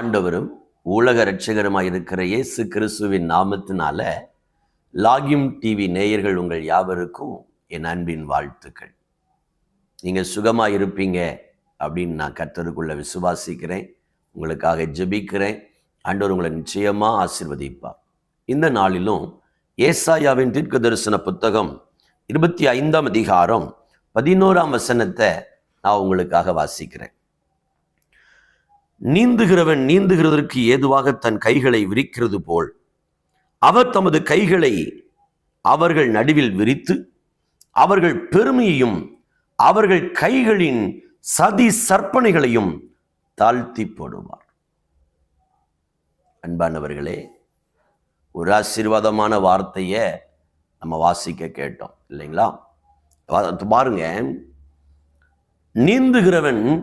ஆண்டவரும் உலக இரட்சகருமாய் இருக்கிற இயேசு கிறிஸ்துவின் நாமத்தினால லாகிம் டிவி நேயர்கள் உங்கள் யாவருக்கும் என் அன்பின் வாழ்த்துக்கள். நீங்கள் சுகமாக இருப்பீங்க அப்படின்னு நான் கர்த்தருக்குள்ள விசுவாசிக்கிறேன். உங்களுக்காக ஜெபிக்கிறேன். ஆண்டவர் உங்களை நிச்சயமாக ஆசிர்வதிப்பார். இந்த நாளிலும் ஏசாயாவின் தீர்க்க தரிசன புத்தகம் இருபத்தி ஐந்தாம் அதிகாரம் பதினோராம் வசனத்தை நான் உங்களுக்காக வாசிக்கிறேன். நீந்துகிறவன் நீந்துகிறதற்கு ஏதுவாக தன் கைகளை விரிக்கிறது போல் அவர் தமது கைகளை அவர்கள் நடுவில் விரித்து அவர்கள் பெருமையையும் அவர்கள் கைகளின் சதி சற்பனைகளையும் தாழ்த்தி போடுவார். அன்பானவர்களே ஒரு ஆசீர்வாதமான வார்த்தையை நம்ம வாசிக்க கேட்டோம் இல்லைங்களா? பாருங்க. நீந்துகிறவன்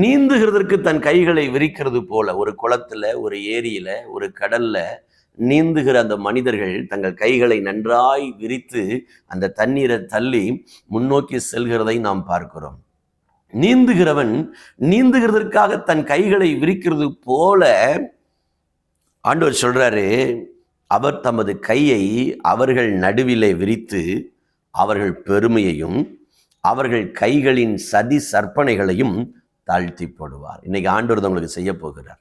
நீந்துகிறதற்கு தன் கைகளை விரிக்கிறது போல ஒரு குளத்துல ஒரு ஏரியில ஒரு கடல்ல நீந்துகிற அந்த மனிதர்கள் தங்கள் கைகளை நன்றாய் விரித்து அந்த தண்ணீரை தள்ளி முன்னோக்கி செல்கிறதை நாம் பார்க்கிறோம். நீந்துகிறவன் நீந்துகிறதற்காக தன் கைகளை விரிக்கிறது போல ஆண்டவர் சொல்றாரு அவர் தமது கையை அவர்கள் நடுவிலே விரித்து அவர்கள் பெருமையையும் அவர்கள் கைகளின் சதி சற்பனைகளையும் தாழ்த்தி போடுவார் இன்னைக்கு ஆண்டவர் தான் உங்களுக்கு செய்ய போகிறார்.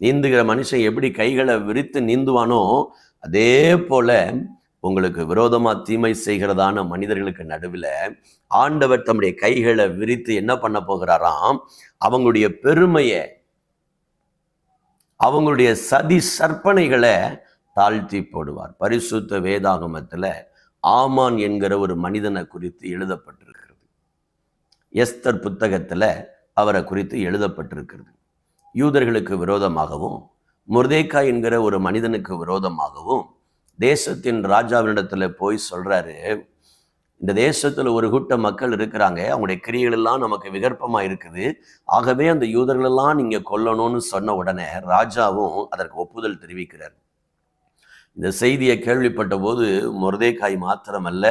நீந்துகிற மனுஷன் எப்படி கைகளை விரித்து நீந்துவானோ அதே போல உங்களுக்கு விரோதமாக தீமை செய்கிறதான மனிதர்களுக்கு நடுவில் ஆண்டவர் தம்முடைய கைகளை விரித்து என்ன பண்ண போகிறாராம்? அவங்களுடைய பெருமையை அவங்களுடைய சதி சற்பனைகளை தாழ்த்தி போடுவார் பரிசுத்த வேதாகமத்தில் ஆமான் என்கிற ஒரு மனிதனை குறித்து எழுதப்பட்டிருக்கு. எஸ்தர் புத்தகத்தில் அவரை குறித்து எழுதப்பட்டிருக்கிறது. யூதர்களுக்கு விரோதமாகவும் முர்தேக்கா என்கிற ஒரு மனிதனுக்கு விரோதமாகவும் தேசத்தின் ராஜாவினிடத்தில் போய் சொல்கிறாரு இந்த தேசத்தில் ஒரு கூட்ட மக்கள் இருக்கிறாங்க அவங்களுடைய கிரியைகளெல்லாம் நமக்கு விகற்பமாக இருக்குது ஆகவே அந்த யூதர்களெல்லாம் நீங்கள் கொல்லணும்னு சொன்ன உடனே ராஜாவும் அதற்கு ஒப்புதல் தெரிவிக்கிறார். இந்த செய்தியை கேள்விப்பட்ட போது மொர்தேக்காய் மாத்திரமல்ல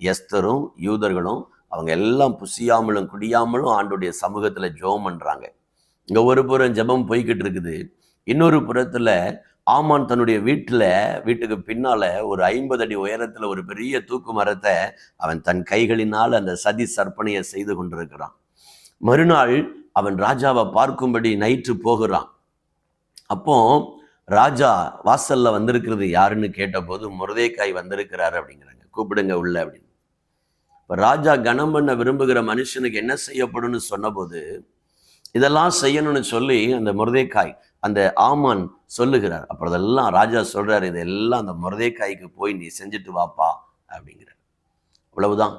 எஸ்தரும் யூதர்களும் அவங்க எல்லாம் புசியாமலும் குடியாமலும் ஆண்டுடைய சமூகத்துல ஜெபம் பண்றாங்க. இங்க ஒரு புறம் ஜெபம் போய்கிட்டு இருக்குது. இன்னொரு புறத்துல ஆமான் தன்னுடைய வீட்டுல வீட்டுக்கு பின்னால ஒரு ஐம்பது அடி உயரத்துல ஒரு பெரிய தூக்கு மரத்தை அவன் தன் கைகளினால் அந்த சதி சற்பனையை செய்து கொண்டிருக்கிறான். மறுநாள் அவன் ராஜாவை பார்க்கும்படி நைட்டு போகிறான். அப்போ ராஜா வாசல்ல வந்திருக்கிறது யாருன்னு கேட்டபோது முருதேக்காய் வந்திருக்கிறாரு அப்படிங்கிறாங்க. கூப்பிடுங்க உள்ள அப்படின்னு. இப்போ ராஜா கனம் பண்ண விரும்புகிற மனுஷனுக்கு என்ன செய்யப்படும்னு சொன்னபோது இதெல்லாம் செய்யணும்னு சொல்லி அந்த முருதேக்காய் அந்த ஆமான் சொல்லுகிறார். அப்புறம் அதெல்லாம் ராஜா சொல்றாரு இதெல்லாம் அந்த முருதேக்காய்க்கு போய் நீ செஞ்சுட்டு வாப்பா அப்படிங்கிறார். அவ்வளவுதான்.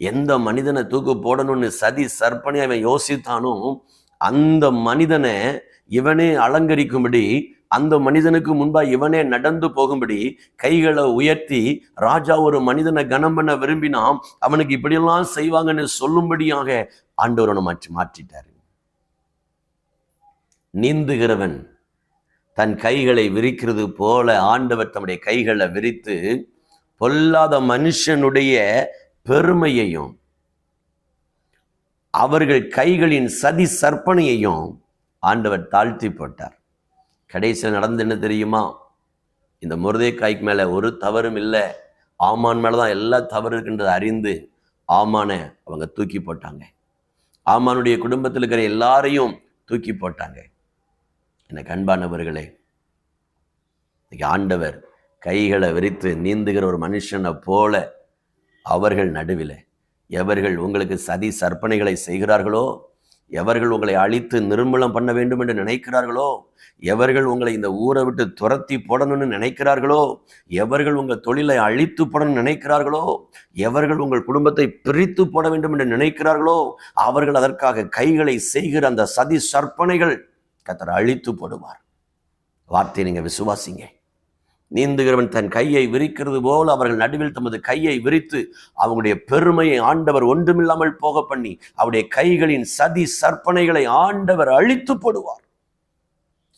எந்த மனிதனை தூக்கு போடணும்னு சதி சற்பனை அவன் யோசித்தானோ அந்த மனிதனை இவனே அலங்கரிக்கும்படி அந்த மனிதனுக்கு முன்பா இவனே நடந்து போகும்படி கைகளை உயர்த்தி ராஜா ஒரு மனிதனை கனம் பண்ண விரும்பினாம் அவனுக்கு இப்படியெல்லாம் செய்வாங்கன்னு சொல்லும்படியாக ஆண்டவரை மாற்றி மாற்றிட்டாரு. நீந்துகிறவன் தன் கைகளை விரிக்கிறது போல ஆண்டவர் தம்முடைய கைகளை விரித்து பொல்லாத மனுஷனுடைய பெருமையையும் அவர்கள் கைகளின் சதி சற்பனையையும் ஆண்டவர் தாழ்த்தி போட்டார். கடைசியில் நடந்து என்ன தெரியுமா? இந்த முருதைக்காய்க்கு மேலே ஒரு தவறும் இல்லை. ஆமான் மேலே தான் எல்லா தவறு இருக்கின்றதை அறிந்து ஆமானை அவங்க தூக்கி போட்டாங்க. ஆமானுடைய குடும்பத்தில் இருக்கிற எல்லாரையும் தூக்கி போட்டாங்க. எனக்கு அன்பானவர்களே இன்னைக்கு ஆண்டவர் கைகளை விரித்து நீந்துகிற ஒரு மனுஷனை போல அவர்கள் நடுவில். எவர்கள் உங்களுக்கு சதி சற்பனைகளை செய்கிறார்களோ எவர்கள் உங்களை அழித்து நிர்மூலம் பண்ண வேண்டும் என்று நினைக்கிறார்களோ? எவர்கள் உங்களை இந்த ஊரை விட்டு துரத்தி போடணும்னு நினைக்கிறார்களோ? எவர்கள் உங்கள் தொழிலை அழித்து போடணும்னு நினைக்கிறார்களோ? எவர்கள் உங்கள் குடும்பத்தை பிரித்து போட வேண்டும் என்று நினைக்கிறார்களோ? அவர்கள் அதற்காக கைகளை செய்கிற அந்த சதி சற்பனைகள் கத்தரை அழித்து போடுவார். வார்த்தையை நீங்கள் விசுவாசிங்க. நீந்துகிறவன் தன் கையை விரிக்கிறது போல அவர்கள் நடுவில் தமது கையை விரித்து அவங்களுடைய பெருமையை ஆண்டவர் ஒன்றுமில்லாமல் போக பண்ணி அவருடைய கைகளின் சதி சற்பனைகளை ஆண்டவர் அழித்து போடுவார்.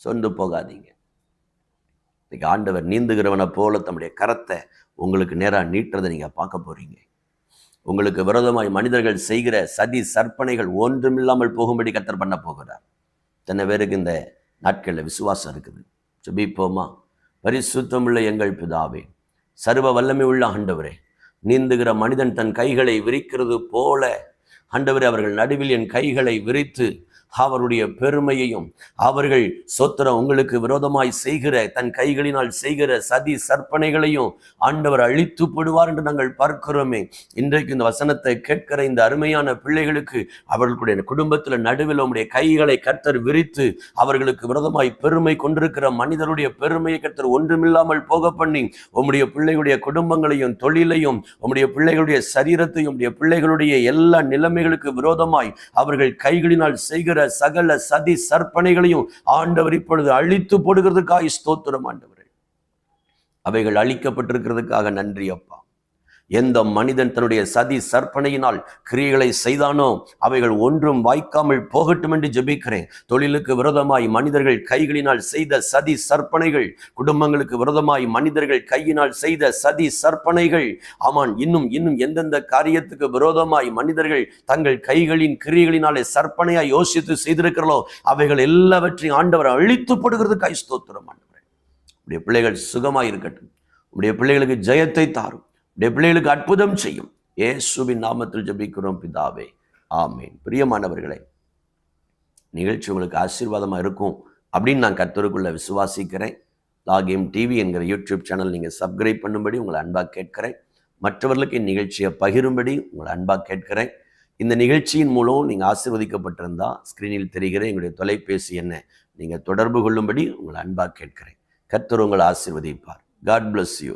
சொந்து போகாதீங்க. இன்னைக்கு ஆண்டவர் நீந்துகிறவனை போல தம்முடைய கரத்தை உங்களுக்கு நேராக நீட்டுறதை நீங்க பார்க்க போறீங்க. உங்களுக்கு விரோதமாய் மனிதர்கள் செய்கிற சதி சற்பனைகள் ஒன்றுமில்லாமல் போகும்படி கத்தர் பண்ண போகிறார். எத்தனை பேருக்கு இந்த நாட்களில் விசுவாசம் இருக்குது. ஜெபிப்போமா? பரிசுத்தமுள்ள எங்கள் பிதாவே சர்வ வல்லமை உள்ள ஆண்டவரே நீந்துகிற மனிதன் தன் கைகளை விரிக்கிறது போல ஆண்டவரே அவர்கள் நடுவில் என் கைகளை விரித்து அவருடைய பெருமையையும் அவர்கள் சொத்திரம் உங்களுக்கு விரோதமாய் செய்கிற தன் கைகளினால் செய்கிற சதி சற்பனைகளையும் ஆண்டவர் அழித்து போடுவார் என்று நாங்கள் பார்க்கிறோமே. இன்றைக்கு இந்த வசனத்தை கேட்கிற இந்த அருமையான பிள்ளைகளுக்கு அவர்களுடைய குடும்பத்தில் நடுவில் உங்களுடைய கைகளை கர்த்தர் விரித்து அவர்களுக்கு விரோதமாய் பெருமை கொண்டிருக்கிற மனிதருடைய பெருமையை கர்த்தர் ஒன்றுமில்லாமல் போக பண்ணி உம்முடைய பிள்ளைகளுடைய குடும்பங்களையும் தொழிலையும் உம்முடைய பிள்ளைகளுடைய சரீரத்தையும் உம்முடைய பிள்ளைகளுடைய எல்லா நிலைமைகளுக்கு விரோதமாய் அவர்கள் கைகளினால் செய்கிற சகல சதி சற்பனைகளையும் ஆண்டவர் இப்பொழுது அழித்து போடுகிறதுக்காக ஸ்தோத்திரம் ஆண்டவர். அவைகள் அழிக்கப்பட்டிருக்கிறதுக்காக நன்றி அப்பா. எந்த மனிதன் தன்னுடைய சதி சற்பனையினால் கிரியைகளை செய்தானோ அவைகள் ஒன்றும் வாய்க்காமல் போகட்டும் என்று ஜெபிக்கிறேன். தொழிலுக்கு விரோதமாய் மனிதர்கள் கைகளினால் செய்த சதி சற்பனைகள் குடும்பங்களுக்கு விரோதமாய் மனிதர்கள் கையினால் செய்த சதி சற்பனைகள் ஆமான் இன்னும் இன்னும் எந்தெந்த காரியத்துக்கு விரோதமாய் மனிதர்கள் தங்கள் கைகளின் கிரியைகளினாலே சற்பனையாய் யோசித்து செய்திருக்கிறோ அவைகள் எல்லாவற்றையும் ஆண்டவர் அழித்துப்படுகிறதுக்காய் ஸ்தோத்திரம் ஆண்டவர். உடைய பிள்ளைகள் சுகமாய் இருக்கட்டும். உடைய பிள்ளைகளுக்கு ஜெயத்தை தாரும். பிள்ளைகளுக்கு அற்புதம் செய்யும். ஏசுவின் நாமத்தில் ஜபிக்கிறோம் பிதாவே. ஆமேன். பிரியமானவர்களே நிகழ்ச்சி உங்களுக்கு ஆசீர்வாதமாக இருக்கும் அப்படின்னு நான் கத்தருக்குள்ள விசுவாசிக்கிறேன். லாகேம் டிவி என்கிற யூடியூப் சேனல் நீங்கள் சப்ஸ்கிரைப் பண்ணும்படி உங்களை அன்பாக கேட்கிறேன். மற்றவர்களுக்கு இந்நிகழ்ச்சியை பகிரும்படி உங்களை அன்பாக கேட்கிறேன். இந்த நிகழ்ச்சியின் மூலம் நீங்கள் ஆசிர்வதிக்கப்பட்டிருந்தால் ஸ்க்ரீனில் தெரிகிற எங்களுடைய தொலைபேசி என்ன நீங்கள் தொடர்பு கொள்ளும்படி உங்களை அன்பாக கேட்கிறேன். கத்தர் உங்களை ஆசீர்வதிப்பார். God bless you